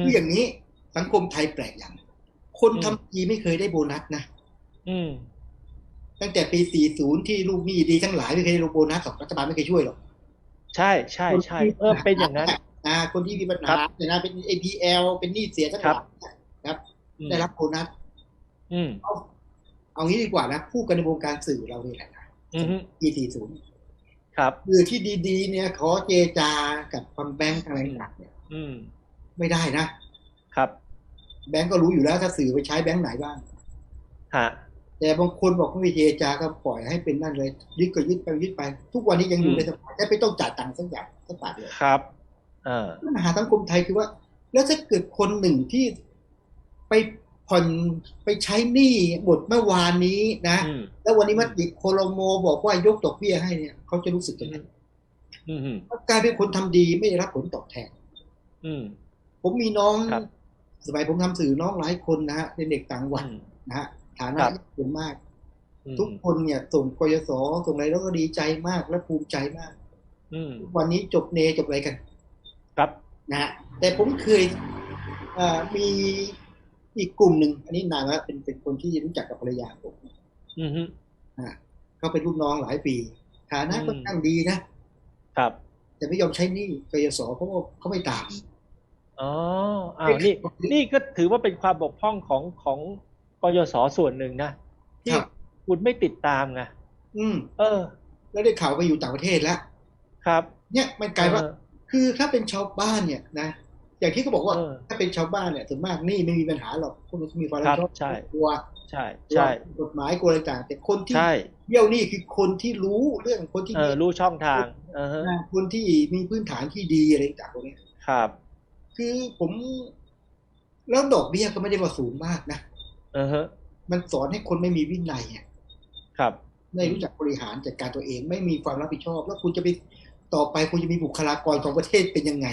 ฮึคืออย่างนี้สังคมไทยแปลกอย่าง คนอืมทำดีไม่เคยได้โบนัสนะอืมตั้งแต่ปี 40 ที่ลูกหนี้ดีทั้งหลายไม่เคยได้โบนัสหรอกรัฐบาลไม่เคยช่วยหรอก ใช่ใช่ใช่เออเป็นอย่างนั้นอ่าคนที่มีปัญครัหาบเนี่ยนะเป็น APL เป็นหนี้เสียทั้งหลายนะครับอืมได้รับโบนัสอืมเอาเอางี้ดีกว่านะพูดกันในวงการสื่อเรานี่แหละนะอืมฮึปี 40 ครับคือที่ดีๆ เนี่ย ขอเจรจากับคอนแบงก์อะไรต่างๆเนี่ยอืม ไม่ได้นะครับ แบงก์ก็รู้อยู่แล้วถ้าสื่อไปใช้แบงก์ไหนบ้างฮะแต่บางคนบอกไม่เจรจาก็ปล่อยให้เป็นนั่นเลยยึดก็ยึดไปยึดไป ทุกวันนี้ยังอยู่อืมในสภาพแค่ไม่ต้องจ่ายตังค์สักอย่างสักบาทเดียวครับเออปัญหาสังคมไทยคือว่า แล้วถ้าเกิดคนหนึ่งที่ไปผ่อนไปใช้หนี้หมดเมื่อวานนี้นะอืมแล้ววันนี้มติโคโลโมบอกว่ายกดอกเบี้ยให้เนี่ยเขาจะรู้สึกยังไงอืมอืมกลายเป็นคนทำดีไม่ได้รับผลตอบแทน อืม ผมมีน้องครับสมัยผมทำสื่อน้องหลายคนนะฮะเป็นเด็กต่างวัอืนมนะฮะฐาคนะรับยากจนมากอืมทุกคนเนี่ยส่งกยศส่งอะไรแล้วก็ดีใจมากและภูมิใจมากอืมวันนี้จบเนจบอะไรกัน ครับนะฮะแต่ผมเคยเอ่อมีอีกกลุ่มหนึ่งอันนี้นานแล้วเป็นเป็นคนที่รู้จักกับภรรยาผมอืมฮึเขาเป็นลูกน้องหลายปีฐานะอืมค่อนข้างดีนะครับ แต่ไม่ยอมใช้หนี้กยศเพราะว่าเขาไม่ตาม อ๋ออ้าวนี่นี่ก็ถือว่าเป็นความบกพร่องของของกยศส่วนหนึ่งนะที่ครับคุณไม่ติดตามไงอืม เออ แล้วได้ข่าวไปอยู่ต่างประเทศแล้วครับ เนี่ยมันกลายว่าเออคือถ้าเป็นชาวบ้านเนี่ยนะอย่างที่เขาบอกว่าเออถ้าเป็นชาวบ้านเนี่ยส่วนมากหนี่ไม่มีปัญหาหรอกพวกมันมีความรับครับผิดชอบใช่กลัวใช่กลัวใช่กฎหมายกลัวอะไรต่างแต่คนที่ใช่เบี้ยวหนี่คือคนที่รู้เรื่องคนที่เออมีรู้ช่องทางเออฮะคนที่มีพื้นฐานที่ดีอะไรต่างๆพวกเนี้ยครับ คือผมแล้วดอกเบี้ยก็ไม่ได้ว่าสูงมากนะเออฮะ มันสอนให้คนไม่มีวินัยอะครับ ไม่รู้จักบริหารจัดการตัวเอง ไม่มีความรับผิดชอบ แล้วคุณจะไปต่อไปคุณจะมีบุคลากรของประเทศเป็นยังไง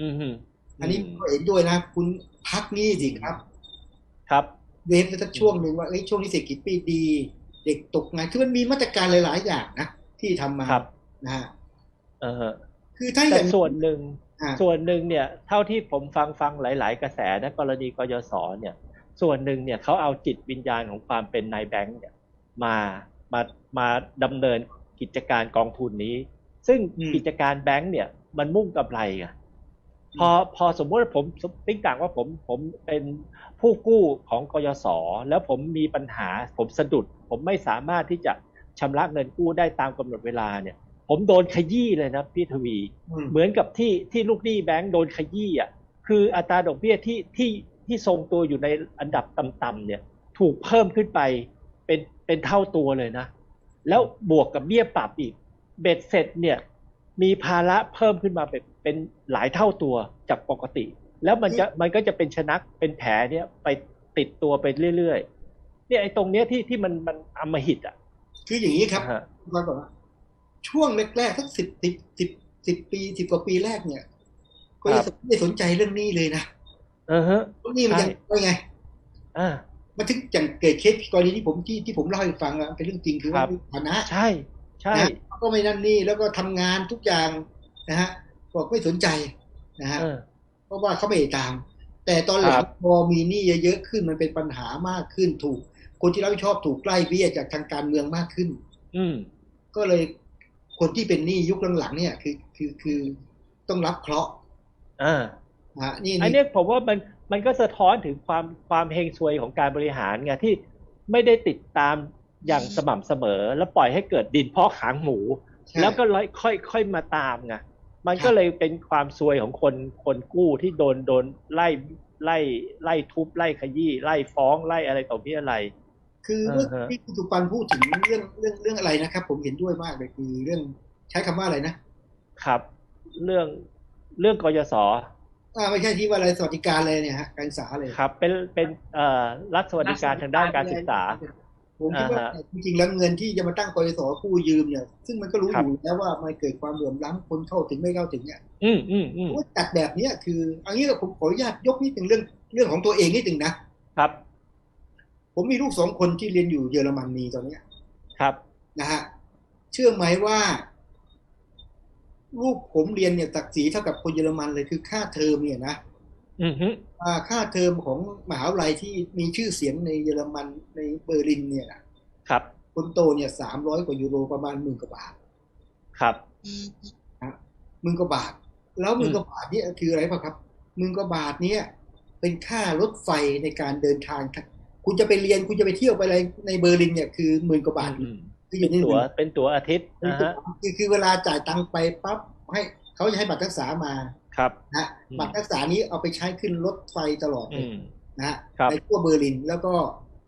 อืมฮึอันนี้ผมก็เห็นด้วยนะ คุณพักหนี้สิครับ ครับเวฟไปสักช่วงหนึ่งว่าเอ้ยช่วงนี้เศรษฐกิจไม่ดี เด็กตกงานคือมันมีมาตรการหลาย ๆ อย่างนะที่ทำมาครับนะฮะเออฮะคือถ้าอแต่ย่างส่วนหนึ่งอ่า ส่วนหนึ่งเนี่ยเท่าที่ผมฟังฟังหลาย ๆ กระแสนะกรณีกยศเนี่ยส่วนหนึ่งเนี่ยเขาเอาจิตวิญญาณของความเป็นนายแบงค์เนี่ยมามามาดำเนินกิจการกองทุนนี้ ซึ่งกิจการแบงค์เนี่ยมันมุ่งกำไรอะพอพอสมมติว่าผมติ๊กต่างว่าผมผมเป็นผู้กู้ของกยศแล้วผมมีปัญหาผมสะดุด ผมไม่สามารถที่จะชำระเงินกู้ได้ตามกำหนดเวลาเนี่ย ผมโดนขยี้เลยนะพี่ทวีอืมเหมือนกับที่ที่ลูกหนี้แบงก์โดนขยี้อะคืออัตราดอกเบี้ยที่ที่ที่ทรงตัวอยู่ในอันดับต่ำๆเนี่ย ถูกเพิ่มขึ้นไปเป็นเป็นเท่าตัวเลยนะ แล้วบวกกับเบี้ยปรับอีก เบ็ดเสร็จเนี่ย มีภาระเพิ่มขึ้นมาเป็นเป็นหลายเท่าตัวจากปกติ แล้วมันจะมันก็จะเป็นชนักเป็นแผลเนี่ยไปติดตัวไปเรื่อยๆเนี่ยไอ้ตรงเนี้ยที่ที่มันมันอำมหิตอะ คืออย่างนี้ครับนะฮะก่อนก่อนว่า ช่วงแรกๆสักสิบสิบสิบสิบปีสิบกว่าปีแรกเนี่ย ก็ยังไม่สนใจเรื่องหนี้เลยนะเออฮะเพราะหนี้มันยังใช่ไม่ไง อ่ามันถึงอย่างเกิดเคสกรณีที่ผมที่ที่ผมเล่าให้ฟังอะเป็นเรื่องจริงคือครัว่าบฐานะ ใช่ใช่นะก็ไม่นั่นนี่แล้วก็ทำงานทุกอย่างนะฮะบอกไม่สนใจนะฮะเออเพราะว่าเขาไม่ได้ตาม แต่ตอนหลัคงรับพอมีหนี้เยอะๆขึ้นมันเป็นปัญหามากขึ้นถูก คนที่รับผิดชอบถูกไล่เบี้ยจากทางการเมืองมากขึ้น อืมก็เลย คนที่เป็นหนี้ยุคหลังๆเนี่ยคือคือคือต้องรับเคราะห์อ่านะฮะนี่อันนี่เนี้ยผมว่ามันมันก็สะท้อนถึงความความเฮงซวยของการบริหารไงที่ไม่ได้ติดตามอย่างสม่ำเสมอ แล้วปล่อยให้เกิดดินพอกหางหมูใช่แล้วก็ค่อยค่อยค่อยมาตามไงมันก็เลยเป็นความซวยของคนคนกู้ที่โดนโดนไล่ไล่ไล่ทุบไล่ขยี้ไล่ฟ้องไล่อะไรต่อมีอะไร คือเมื่ออ่าฮะที่คุณสุปันพูดถึงเรื่องเรื่องเรื่องอะไรนะครับ ผมเห็นด้วยมากเลยคือเรื่องใช้คำว่าอะไรนะครับ เรื่องเรื่องกยศอ่าไม่ใช่ที่ว่าอะไรสวัสดิการเลยเนี่ยฮะการศึกษาเลยครับ เป็นเป็นเอ่อรัฐสวัสดิการทางด้านการศึกษาผมคิดว่าอ่าฮะจริงๆแล้วเงินที่จะมาตั้งกยศกู้ยืมเนี่ยซึ่งมันก็รู้ครัอบยู่แล้วว่ามันเกิดความเหลื่อมล้ำคนเข้าถึงไม่เข้าถึงเนี่ยอืมอืมอืผมมว่าจัดแบบเนี้ยคือเอันนี้ผมขออนุญาตยกนิดหนึ่งเรื่องเรื่องของตัวเองนิดหนึ่งนะครับ ผมมีลูกสองคนที่เรียนอยู่เยอรมนีตอนเนี้ย ครับนะฮะเชื่อไหมว่า ลูกผมเรียนเนี่ยตักสีเท่ากับคนเยอรมันเลยคือค่าเทอมเนี่ยนะอือฮึอ่าค่าเทอมของมหาวิทยาลัยที่มีชื่อเสียงในเยอรมันในเบอร์ลินเนี่ยนะครับ คนโตเนี่ยสามร้อยกว่ายูโรประมาณหมื่นกว่าบาท ครับหมื่นกว่าบาท แล้วหมื่นกว่าบาทเนี่ยคืออะไรป่ะครับหมื่นกว่าบาทเนี่ย เป็นค่ารถไฟในการเดินทาง คุณจะไปเรียนคุณจะไปเที่ยวไปอะไรในเบอร์ลินเนี่ยคือหมื่นกว่าบาทอืมคืออเป็ยู่นในตั๋วเป็นตั๋วอาทิตย์นะฮะคือคือเวลาจ่ายตังค์ไปปั๊บให้เขาจะให้บัตรนักศึกษามาครับนะฮะอืมบัตรนักศึกษานี้เอาไปใช้ขึ้นรถไฟตลอดเลอืยมนะฮะครับในทั่วเบอร์ลินแล้วก็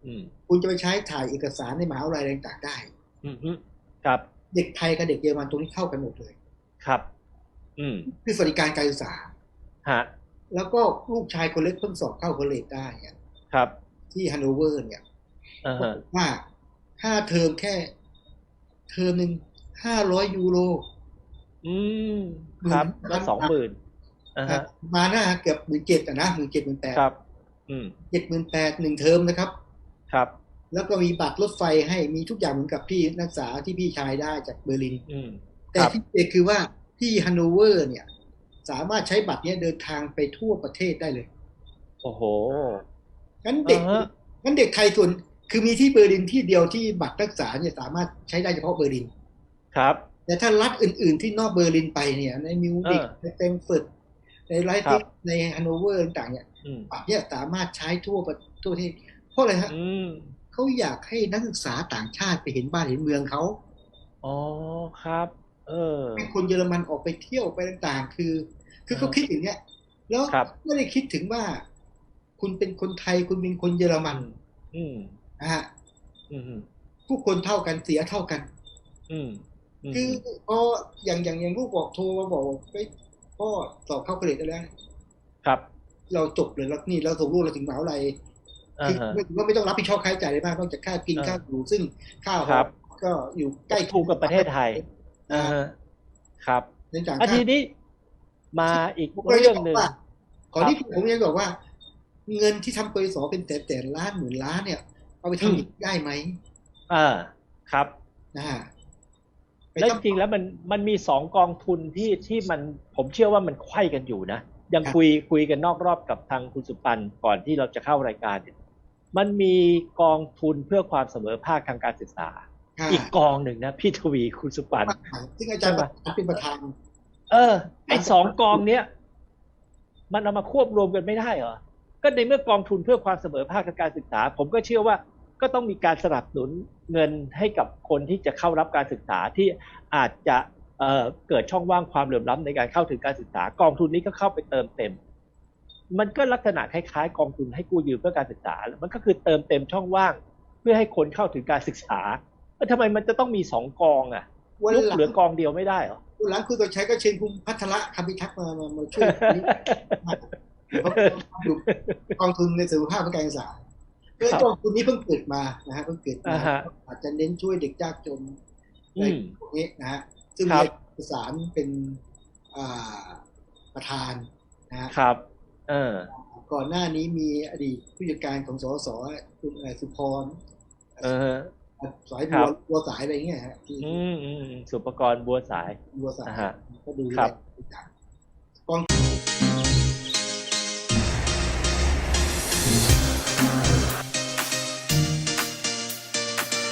อืมคุณจะไปใช้ถ่ายเอกสารในมหาวิทยาลัยต่างๆได้อืมฮึครับ เด็กไทยกับเด็กเยอรมันตรงนี้เข้ากันหมดเลย ครับ อืมคือสวัสดิการการศึกษาฮะแล้วก็ลูกชายคนเล็กเพิ่งสอบเข้าคอลเลจได้อะครับ ที่ฮันโนเวอร์เนี่ยอ่าฮะว่าค่าเทอมแค่ เทอมหนึ่งห้าร้อยยูโร อืม ครับหมื่นก็สองหมื่นอ่าฮะมาหน้าเกือบหมื่นเจ็ดอะนะหมื่นเจ็ดหมื่นแปดครับ อืมเจ็ดหมื่นแปดหนึ่งเทอมนะครับ ครับ แล้วก็มีบัตรรถไฟให้มีทุกอย่างเหมือนกับพี่นักศึกษาที่พี่ชายได้จากเบอร์ลิน อืมแต่ครับที่เด็กคือว่าที่ฮันโนเวอร์เนี่ย สามารถใช้บัตรเนี้ยเดินทางไปทั่วประเทศได้เลย โอ้โห งั้นเด็กอ่าฮะงั้นเด็กไทยส่วนคือมีที่เบอร์ลินที่เดียวที่บัตรนักศึกษาเนี่ยสามารถใช้ได้เฉพาะเบอร์ลิน ครับ แต่ถ้ารัฐอื่น ๆ ที่นอกเบอร์ลินไปเนี่ย ในมิวนิกเออในเฟรงก์เฟิร์ตในไลฟ์ครับในฮันโนเวอร์ต่างๆเนี่ยอืมบัตรเนี่ยสามารถใช้ทั่วประทั่วประเทศเพราะอะไรฮะอืมเขาอยากให้นักศึกษาต่างชาติไปเห็นบ้านเห็นเมืองเขาอ๋อครับ เออให้คนเยอรมันออกไปเที่ยวไปต่างๆ คือ คือเขาอ่าคิดอย่างเนี้ย แล้วครับไม่ได้คิดถึงว่า คุณเป็นคนไทยคุณเป็นคนเยอรมันอืมนะฮะอืมทุกคนเท่ากันเสียเท่ากันอืมอืมคือพออย่างอย่างอย่างลูกบอกโทรมาบอกว่าเฮ้ยพ่อสอบเข้าเกรดได้แล้วครับ เราจบเลยแล้วนี่เราส่งลูกเราถึงมหาวิทยาลัยอ่าคือฮะไม่ว่าไม่ต้องรับผิดชอบค่าใช้จ่ายอะไรมากนอกจากค่ากินอ่าค่าอยู่ซึ่งค่าหครัอบก็อยู่ใกล้ถูกกับประเทศไทยอ่าฮะครับในจากอาค่าทีนี้มาอีกผมก็เลยเรื่จะองบอกหนึ่งว่าขอครับที่ผมยังบอกว่า เงินที่ทำกยศเป็นแต่แต่ล้านหมื่นล้านเนี่ย เอาไปทำอีกได้ไหมอ่าครับนะฮะไปแล้วจทำริงๆแล้วมันมันมีสองกองทุนที่ที่มันผมเชื่อว่ามันไขว้กันอยู่นะ ยังครับคุยคุยกันนอกรอบกับทางคุณสุปันก่อนที่เราจะเข้ารายการเนี่ยมันมีกองทุนเพื่อความเสมอภาคทางการศึกษาค่ะอีกกองหนึ่งนะพี่ทวีคุณสุปันซึ่งอาจารย์ใช่ไหมเป็นประธานเออไอ้สองกองเนี้ยมันเอามาควบรวมกันไม่ได้เหรอ ก็ในเมื่อกองทุนเพื่อความเสมอภาคทางการศึกษา ผมก็เชื่อว่าก็ต้องมีการสนับสนุนเงินให้กับคนที่จะเข้ารับการศึกษาที่อาจจะเอ่อเกิดช่องว่างความเหลื่อมล้ำในการเข้าถึงการศึกษากองทุนนี้ก็เข้าไปเติมเต็ม มันก็ลักษณะคล้ายๆ กองทุนให้กู้ยืมเพื่อการศึกษา มันก็คือเติมเต็มช่องว่าง เพื่อให้คนเข้าถึงการศึกษาแล้วทำไมมันจะต้องมีสองกองอะวันลุกหลังเหลือกองเดียวไม่ได้เหรอวันหลังคุณตัวชัยก็เชิญคุณพัทระคำพิทักษ์มามามาช่วยเขาดู กองทุนในสุขภาพเพื่อการศึกษาเพื่อกองทุนนี้เพิ่งเกิดมานะฮะเพิ่งเกิดมาอ่าฮะอาจจะเน้นช่วยเด็กยากจนอืในมพวกนี้นะฮะซึ่งครัมีบเอกสารเป็นอ่าประธานนะฮะครับ เออ ก่อนหน้านี้มีอดีตผู้จัดการของสสคุณเอ่อสุพรเออสายครับัวบบัวสายอะไรเงี้ยฮะที่อืมอืมสุปกรณ์บัวสายบัวสายอ่าฮะก็ดูแลครับ